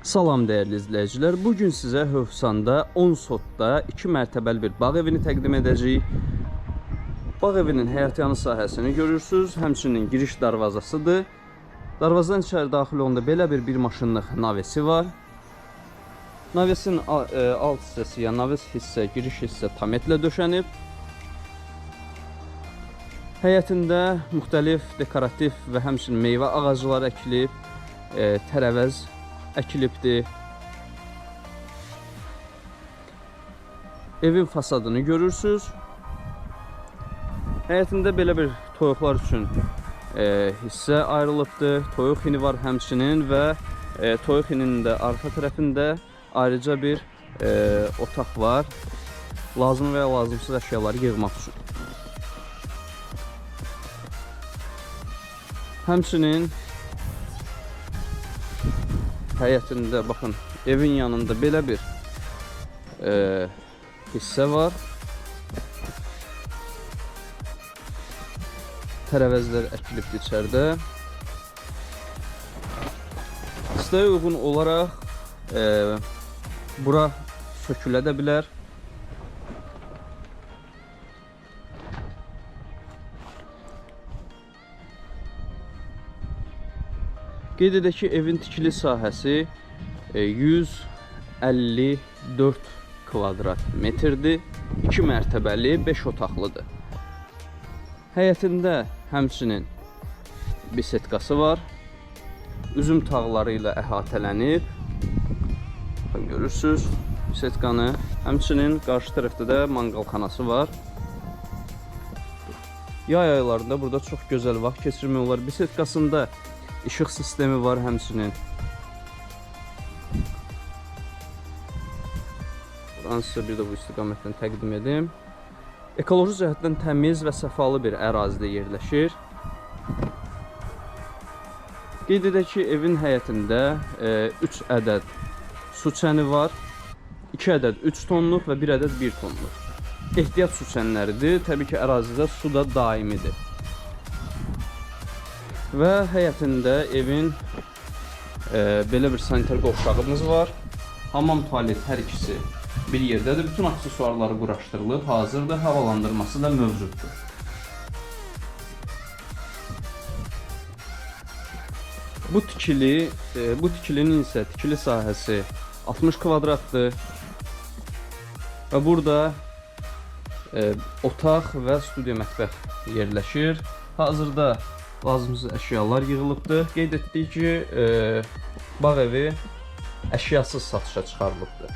Salam dəyərli izləyicilər. Bu gün sizə Hövsanda 10 sotda 2 mərtəbəli bir bağ evini təqdim edəcəyik. Bağ evinin həyətyanı sahəsini görürsüz, həmçinin giriş darvazasıdır. Darvazadan içəri daxil olanda belə bir bir maşınlıq navesi var. Navesin e, alt hissəsi, yəni naves hissə, giriş hissə tametlə döşənib. Həyətində müxtəlif dekorativ və həmçinin meyvə ağacları əkilib, e, tərəvəz əkilibdir. Evin fasadını görürsüz. Həyətində belə bir toyuqlar üçün e, hissə ayrılıbdır. Toyuq hini var həmçinin və e, toyuq hininin də arxa tərəfində ayrıca bir e, otaq var. Lazım və lazımsız əşyaları yığmaq üçün. Həmçinin həyətində baxın evin yanında belə bir e, hissə var. Tərəvəzlər əkilibdir içəridə. İstəyə uyğun olaraq e, bura sökülə də bilər. Qeyd edək ki, evin tikili sahəsi e, 154 kvadrat metrdir. 2 mərtəbəli, 5 otaqlıdır. Həyətində həmçinin bisetkası var. Üzüm tağları ilə əhatələnib. Baxın görürsüz bisetkanı. Həmçinin qarşı tərəfdə də manqalxanası var. Yay aylarında burada çox gözəl vaxt keçirmək olar. Bisetkasında işıq sistemi var həmçinin. Buranı sizə bir də bu istiqamətdən təqdim edim. Ekoloji cəhətdən təmiz və səfalı bir ərazidə yerləşir. Qeyd edək ki, evin həyətində 3 ədəd su çəni var. 2 ədəd 3 tonluq və 1 ədəd 1 tonluq. Ehtiyat su çənləridir. Təbii ki, ərazidə su da daimidir. Və həyətində evin e, belə bir sanitar qovşağımız var. Hamam, tualet hər ikisi bir yerdədir. Bütün aksesuarları quraşdırılıb, hazırdır. Havalandırması da mövcuddur. Bu tikili, e, bu tikilinin isə tikili sahəsi 60 kvadratdır. Və burada e, otaq və studiya mətbəx yerləşir. Hazırda lazımsız əşyalar yığılıbdır. Qeyd etdik ki, e, bağ evi əşyasız satışa çıxarılıbdır.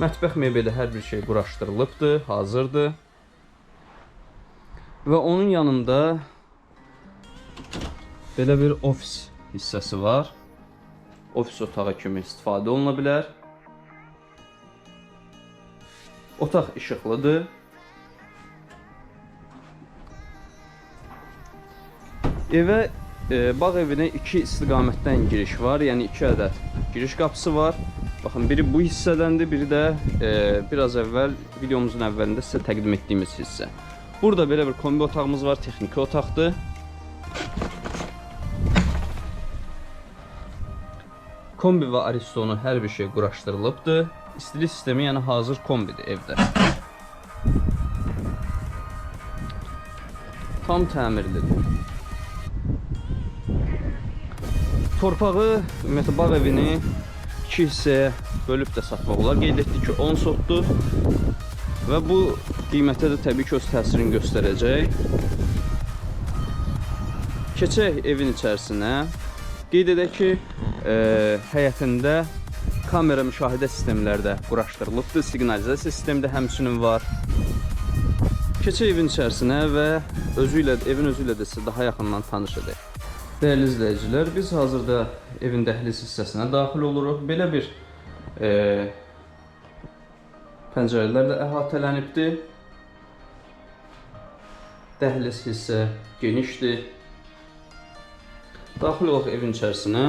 Mətbəx mebeli hər bir şey quraşdırılıbdır, hazırdır. Və onun yanında belə bir ofis hissəsi var. Ofis otağı kimi istifadə oluna bilər. Otaq işıqlıdır. Evə e, bağ evinə iki istiqamətdən giriş var. Yəni 2 ədəd giriş qapısı var. Baxın biri bu hissədəndir, biri də e, biraz əvvəl videomuzun əvvəlində sizə təqdim etdiyimiz hissə. Burada belə bir kombi otağımız var, texniki otaqdır. Kombi və Aristonu hər bir şey quraşdırılıbdır. İstilik sistemi yəni hazır kombidir evdə. Tam təmirlidir. Torpağı ümumiyyətlə bağ evini iki hissəyə bölüb də satmaq olar. Qeyd etdik ki 10 sotdur və bu qiymətə də təbii ki öz təsirini göstərəcək. Keçək evin içərisinə. Qeyd edək ki, e, həyətində kamera müşahidə sistemləri də quraşdırılıbdır. Siqnalizasiya sistemi də həmçinin var. Keçək evin içərisinə və özü ilə, evin özü ilə də sizə daha yaxından tanış edək. Dəyərli izləyicilər, biz hazırda evin dəhliz hissəsinə daxil oluruq. Belə bir e, pəncərələrlə əhatələnibdir. Dəhliz hissə genişdir. Daxil olaq evin içərisinə.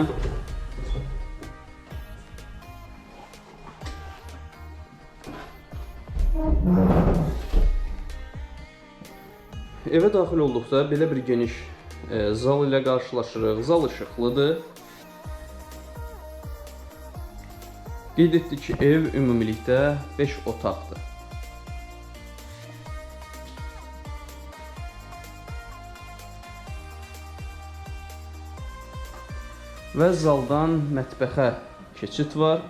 Evə daxil olduqda belə bir geniş zal ilə qarşılaşırıq. Zal işıqlıdır. Qeyd etdik ki, ev ümumilikdə 5 otaqdır. Və zaldan mətbəxə keçid var.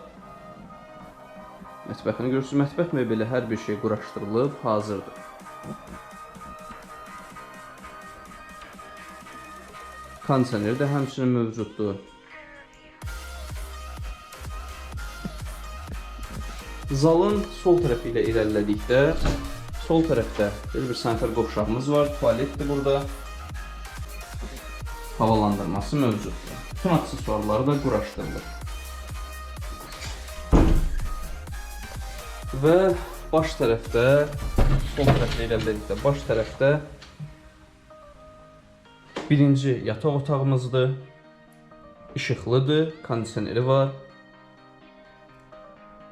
Mətbəxini görürsünüz. Mətbəx mebeli hər bir şey quraşdırılıb, hazırdır. Kondisioner də həmçinin mövcuddur. Zalın sol tərəfi ilə irəlilədikdə sol tərəfdə belə bir sanitar qovşağımız var, tualetdir burada. Havalandırması mövcuddur. Bütün aksesuarları da quraşdırılır. Və baş tərəfdə sol tərəfdə irəlilədikdə baş tərəfdə birinci yataq otağımızdır. İşıqlıdır, kondisioneri var.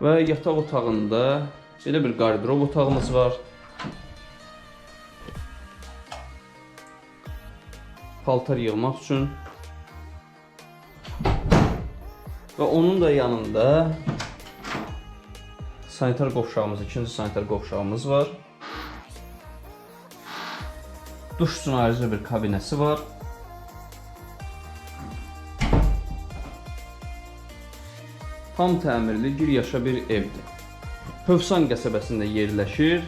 Və yataq otağında belə bir qardırob otağımız var. Paltar yığmaq üçün. Və onun da yanında sanitar qovşağımız, ikinci sanitar qovşağımız var. Duş üçün ayrıca bir kabinəsi var. Tam təmirli bir yaşa bir evdir. Hövsan qəsəbəsində yerləşir.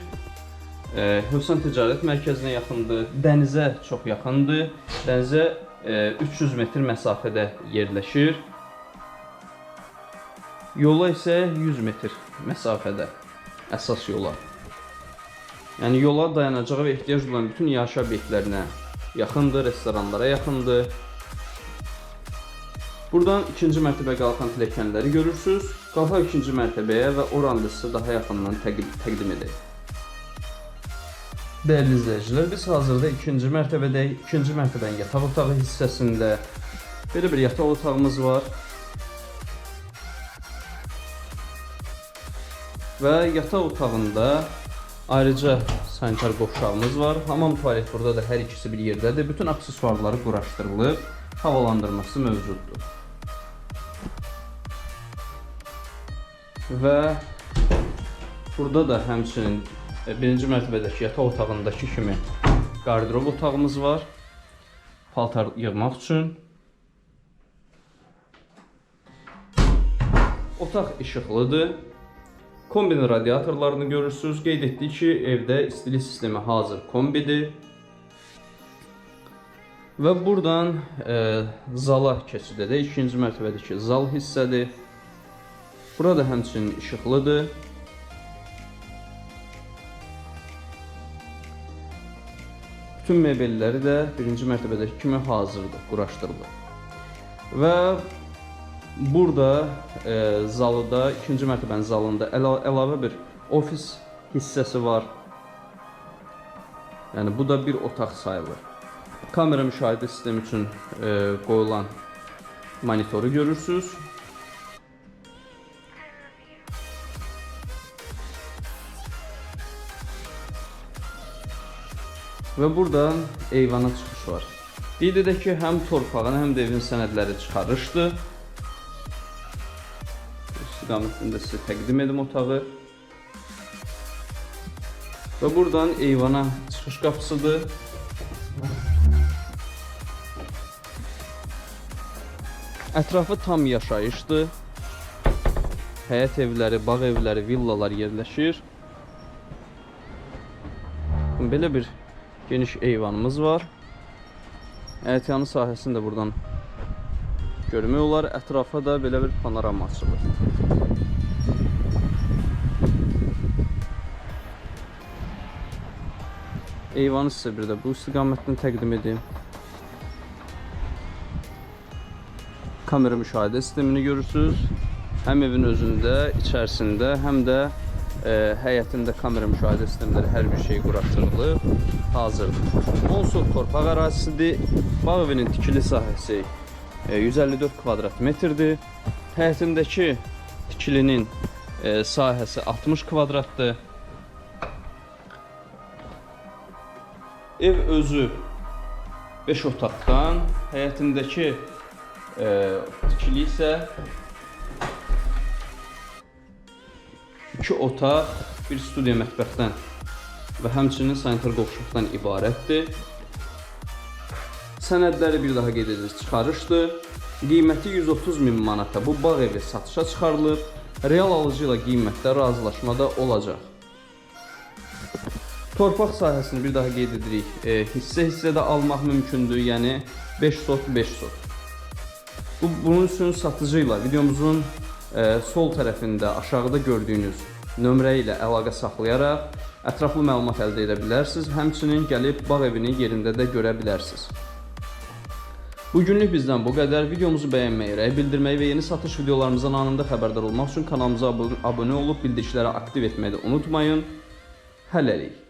E, Hövsan ticarət mərkəzinə yaxındır, dənizə çox yaxındır. Dənizə e, 300 metr məsafədə yerləşir. Yola isə 100 metr məsafədə əsas yola. Yəni yola dayanacağı və ehtiyac olan bütün yaşayış obyektlərinə yaxındır, restoranlara yaxındır. Buradan ikinci mərtəbəyə qalxan pilləkənləri görürsüz. Qalxaq ikinci mərtəbəyə və oranı sizə daha yaxından təqdim, təqdim edək. Dəyərli izləyicilər, biz hazırda ikinci mərtəbədəyik. İkinci mərtəbənin yataq otağı hissəsində belə bir yataq otağımız var. Və yataq otağında ayrıca sanitar qovşağımız var. Hamam tualet burada da hər ikisi bir yerdədir. Bütün aksesuarları quraşdırılıb, havalandırması mövcuddur. Və burada da həmçinin e, birinci mərtəbədəki yataq otağındakı kimi qardırob otağımız var. Paltar yığmaq üçün. Otaq işıqlıdır. Kombinin radiatorlarını görürsüz. Qeyd etdik ki, evdə istilik sistemi hazır kombidir. Və buradan e, zala keçid edək. İkinci mərtəbədəki zal hissədir. Burada həmçinin işıqlıdır. Bütün mebelləri də birinci mərtəbədəki kimi hazırdır, quraşdırılır. Və burada e, zalıda, ikinci mərtəbənin zalında əla əlavə bir ofis hissəsi var. Yəni bu da bir otaq sayılır. Kamera müşahidə sistemi üçün e, qoyulan monitoru görürsüz. Və buradan eyvana çıxış var. Qeyd edək ki, həm torpağın, həm də evin sənədləri çıxarışdır. İstiqamətində sizə təqdim edim otağı. Və buradan eyvana çıxış qapısıdır. Ətrafı tam yaşayışdır. Həyət evləri, bağ evləri, villalar yerləşir. Belə bir geniş eyvanımız var. Həyətyanı sahəsini də buradan görmək olar. Ətrafa da belə bir panorama açılır. Eyvanı sizə bir də bu istiqamətdən təqdim edeyim. Kamera müşahidə sistemini görürsüz. Həm evin özündə, içərisində, həm də e, həyətində kamera müşahidə sistemləri hər bir şey quraşdırılıb, hazırdır. Onsuz torpaq ərazisidir. Bağ evinin tikili sahəsi 154 kvadrat metrdir. Həyətindəki tikilinin e, sahəsi 60 kvadratdır. Ev özü 5 otaqdan, həyətindəki e, tikili isə 2 otaq, bir studiya mətbəxdən və həmçinin sanitar qovşaqdan ibarətdir. Sənədləri bir daha qeyd edirik, çıxarışdır. Qiyməti 130 min manata bu bağ evi satışa çıxarılıb. Real alıcı ilə qiymətdə razılaşmada olacaq. Torpaq sahəsini bir daha qeyd edirik. E, hissə-hissədə almaq mümkündür, yəni 5 sot 5 sot. Bu bunun üçün satıcı ilə videomuzun e, sol tərəfində aşağıda gördüyünüz nömrə ilə əlaqə saxlayaraq ətraflı məlumat əldə edə bilərsiniz. Həmçinin gəlib bağ evini yerində də görə bilərsiniz. Bu günlük bizdən bu qədər. Videomuzu bəyənməyi, rəy bildirməyi və yeni satış videolarımızdan anında xəbərdar olmaq üçün kanalımıza abunə olub bildirişləri aktiv etməyi də unutmayın. Hələlik.